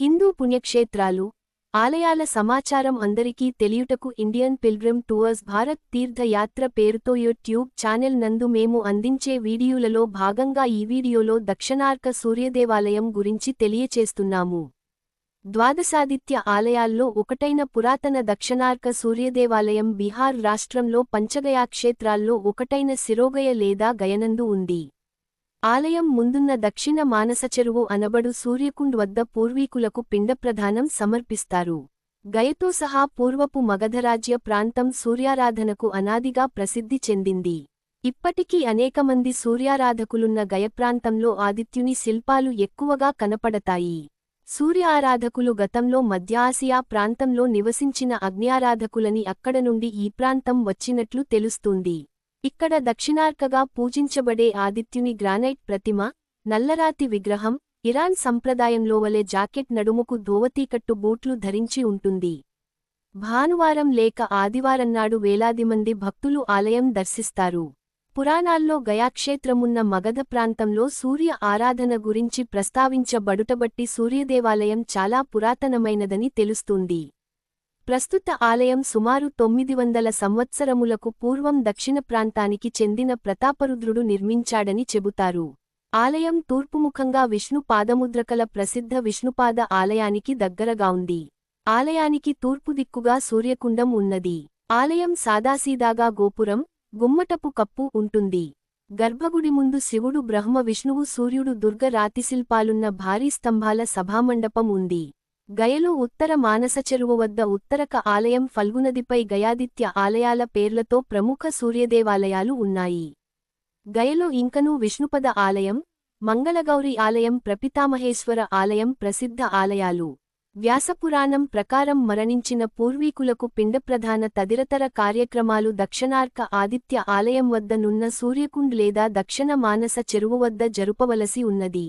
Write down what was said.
హిందూ పుణ్యక్షేత్రాలు ఆలయాల సమాచారం అందరికీ తెలియుటకు ఇండియన్ పిల్గ్రిమ్ టూర్స్ భారత్ తీర్థయాత్ర పేరుతో యూట్యూబ్ ఛానెల్ నందు మేము అందించే వీడియోలలో భాగంగా ఈ వీడియోలో దక్షిణార్క సూర్యదేవాలయం గురించి తెలియచేస్తున్నాము. ద్వాదశాదిత్య ఆలయాల్లో ఒకటైన పురాతన దక్షిణార్క సూర్యదేవాలయం బీహార్ రాష్ట్రంలో పంచగయా క్షేత్రాల్లో ఒకటైన శిరోగయ లేదా గయనందు ఉంది. ఆలయం ముందున్న దక్షిణ మానస చెరువు అనబడు సూర్యకుండ్ వద్ద పూర్వీకులకు పిండప్రధానం సమర్పిస్తారు. గయతో సహా పూర్వపు మగధరాజ్య ప్రాంతం సూర్యారాధనకు అనాదిగా ప్రసిద్ధి చెందింది. ఇప్పటికీ అనేకమంది సూర్యారాధకులున్న గయప్రాంతంలో ఆదిత్యుని శిల్పాలు ఎక్కువగా కనపడతాయి. సూర్య ఆరాధకులు గతంలో మధ్య ఆసియా ప్రాంతంలో నివసించిన అగ్న్యారాధకులని అక్కడ నుండి ఈ ప్రాంతం వచ్చినట్లు తెలుస్తుంది. ఇక్కడ దక్షిణార్కగా పూజించబడే ఆదిత్యుని గ్రానైట్ ప్రతిమ నల్లరాతి విగ్రహం ఇరాన్ సంప్రదాయంలో వలె జాకెట్ నడుముకు ధోవతీకట్టు బూట్లు ధరించి ఉంటుంది. భానువారం లేక ఆదివారన్నాడు వేలాది మంది భక్తులు ఆలయం దర్శిస్తారు. పురాణాల్లో గయాక్షేత్రమున్న మగధ ప్రాంతంలో సూర్య ఆరాధన గురించి ప్రస్తావించబడుటబట్టి సూర్యదేవాలయం చాలా పురాతనమైనదని తెలుస్తుంది. ప్రస్తుత ఆలయం సుమారు తొమ్మిది వందల సంవత్సరములకు పూర్వం దక్షిణ ప్రాంతానికి చెందిన ప్రతాపరుద్రుడు నిర్మించాడని చెబుతారు. ఆలయం తూర్పుముఖంగా విష్ణు పాదముద్రకల ప్రసిద్ధ విష్ణుపాద ఆలయానికి దగ్గరగా ఉంది. ఆలయానికి తూర్పు దిక్కుగా సూర్యకుండం ఉన్నది. ఆలయం సాదాసీదాగా గోపురం గుమ్మటపు కప్పు ఉంటుంది. గర్భగుడి ముందు శివుడు బ్రహ్మ విష్ణువు సూర్యుడు దుర్గ రాతిశిల్పాలున్న భారీ స్తంభాల సభామండపం ఉంది. గయలో ఉత్తర మానస చెరువు వద్ద ఉత్తరక ఆలయం ఫల్గునదిపై గయాదిత్య ఆలయాల పేర్లతో ప్రముఖ సూర్యదేవాలయాలు ఉన్నాయి. గయలో ఇంకనూ విష్ణుపద ఆలయం మంగళగౌరి ఆలయం ప్రపితామహేశ్వర ఆలయం ప్రసిద్ధ ఆలయాలు. వ్యాసపురాణం ప్రకారం మరణించిన పూర్వీకులకు పిండప్రధాన తదిరతర కార్యక్రమాలు దక్షిణార్క ఆదిత్య ఆలయం వద్ద నున్న సూర్యకుండ్ లేదా దక్షిణ మానస చెరువు వద్ద జరుపవలసి ఉన్నది.